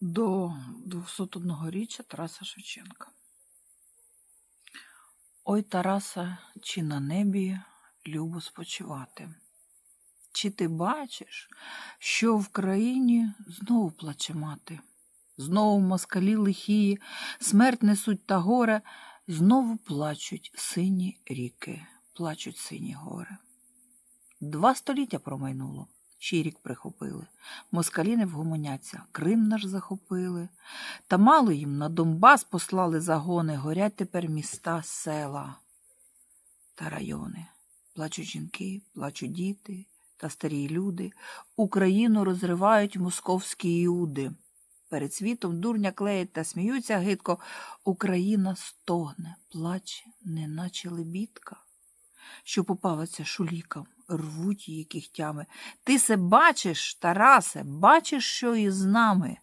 до 201-річчя Тараса Шевченка. Ой, Тараса, чи на небі любо спочивати? Чи ти бачиш, що в країні знову плаче мати? Знову москалі лихії, смерть несуть та горе, знову плачуть сині ріки, плачуть сині гори. Два століття промайнуло, ще рік прихопили. Москалі не вгомоняться, Крим наш захопили. Та мало їм на Донбас послали загони, горять тепер міста, села та райони. Плачуть жінки, плачуть діти та старі люди. Україну розривають московські іуди. Перед світом дурня клеять та сміються гидко. Україна стогне, плаче, неначе лебідка, що попалася шулікам, рвуть її кігтями. Ти се бачиш, Тарасе, бачиш, що із нами.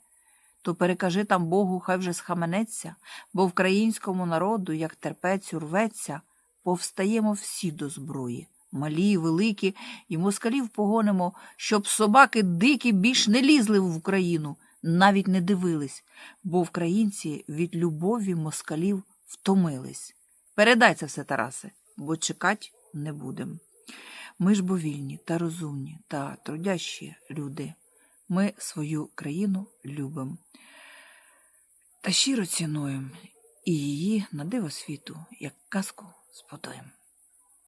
То перекажи там Богу, хай вже схаменеться, бо українському народу, як терпець урветься, повстаємо всі до зброї, малі, й великі, і москалів погонимо, щоб собаки дикі більш не лізли в Україну, навіть не дивились, бо українці від любові москалів втомились. Передай це все, Тарасе, бо чекать не будем. Ми ж бо вільні та розумні та трудящі люди. Ми свою країну любимо та щиро цінуємо і її на диво світу, як казку сподаємо.